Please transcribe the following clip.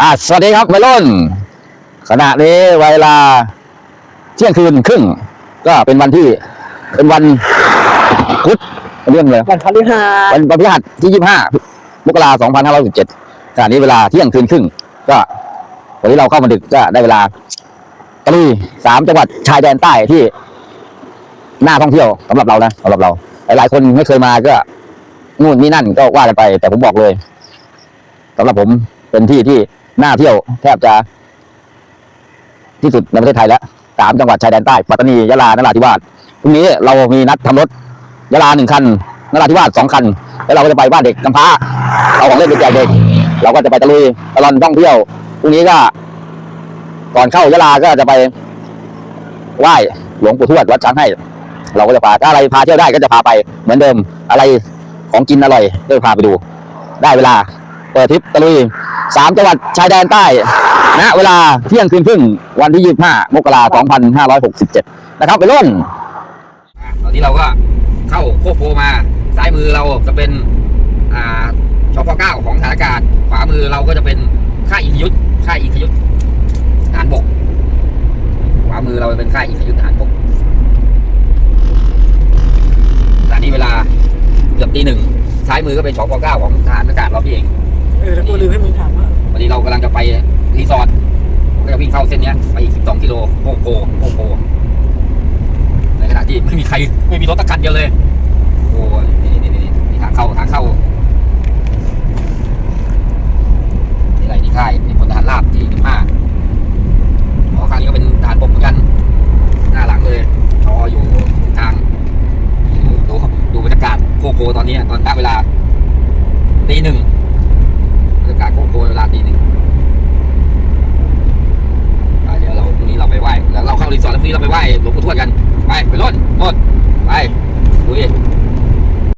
อ่าสวัสดีครับวัยรุ่น ขณะนี้เวลาเที่ยงคืนครึ่ง ก็เป็นวันที่เป็นวันพุธเรื่องเลยวันพฤหัสวันวันพฤหัสที่ยี่ห้ามกราสองพันห้าร้อยสิบเจ็ดขณะนี้เวลาเที่ยงคืนครึ่ง ก็วันนี้เราเข้ามาดึกก็ได้เวลาตะลุยสามจังหวัดชายแดนใต้ที่น่าท่องเที่ยวสำหรับเรานะสำหรับเรา หลายๆคนไม่เคยมาก็นู่นนี่นั่นก็ว่ากันไป แต่ผมบอกเลยสำหรับผมเป็นที่ที่ น่าเที่ยวแทบจะ ที่สุดในประเทศไทยแล้วสามจังหวัดชายแดนใต้ปัตตานียะลานราธิวาสพรุ่งนี้เรามีนัดทำรถยะลาหนึ่งคันนราธิวาสสองคัน แล้วเราก็จะไปบ้านเด็กกำพร้าเอาของเล่นไปแจกเด็ก เราก็จะไปตะลุยตลอดท่องเที่ยวพรุ่งนี้ก็ ก่อนเข้ายะลาก็จะไปไหว้หลวงปู่ทวดวัดช้างให้ เราก็จะพาถ้าอะไรพาเที่ยวได้ก็จะพาไปเหมือนเดิมอะไรของกินอร่อยก็จะพาไปดู ได้เวลาเปิดทริปตะลุย สามจังหวัดชายแดนใต้ณเวลาเที่ยงคืนครึ่งวันที่ 25 มกราคม2567 นะครับ ไปรุ่นตอนนี้เราก็เข้าโคกโพมาซ้ายมือเราจะเป็นอ่าชปเก้าของฐานอากาศ ขวามือเราก็จะเป็นค่ายอิทยุทธค่ายอิทยุทธทหารบก ขวามือเราเป็นค่ายอิทยุทธทหารบกตอนนี้เวลาเกือบตีหนึ่งซ้ายมือก็เป็นชปเก้าของฐานอากาศเราพี่เอง ออแล้วกูลืมให้มึงถามว่าวันนี้เรากำลังจะไปรีสอร์ทก็จะวิ่งเข้าเส้นเนี้ยไปอีก12กิโลโคโคโคโคในขณะที่ไม่มีใครไม่มีรถตะกันเดียวเลย โอ้ยนี่นี่นี่นี่ทางเข้าทางเข้านี่อะไรนี่ค่ายนี่พลทหารราบที่15อ๋อข้างนี้ก็เป็นทหารบกเหมือนกัน หน้าหลังเลยรออยู่ทางดูดูบรรยากาศโคโคตอนนี้ตอนณเวลาตีหนึ่งาดีนึ่งเดี๋ยวเราพรุ่งนี้เราไปไหว้แล้วเราเข้ารีสอร์ทแล้วพรุ่งนี้เราไปไหว้หลวงปู่ทวดกัน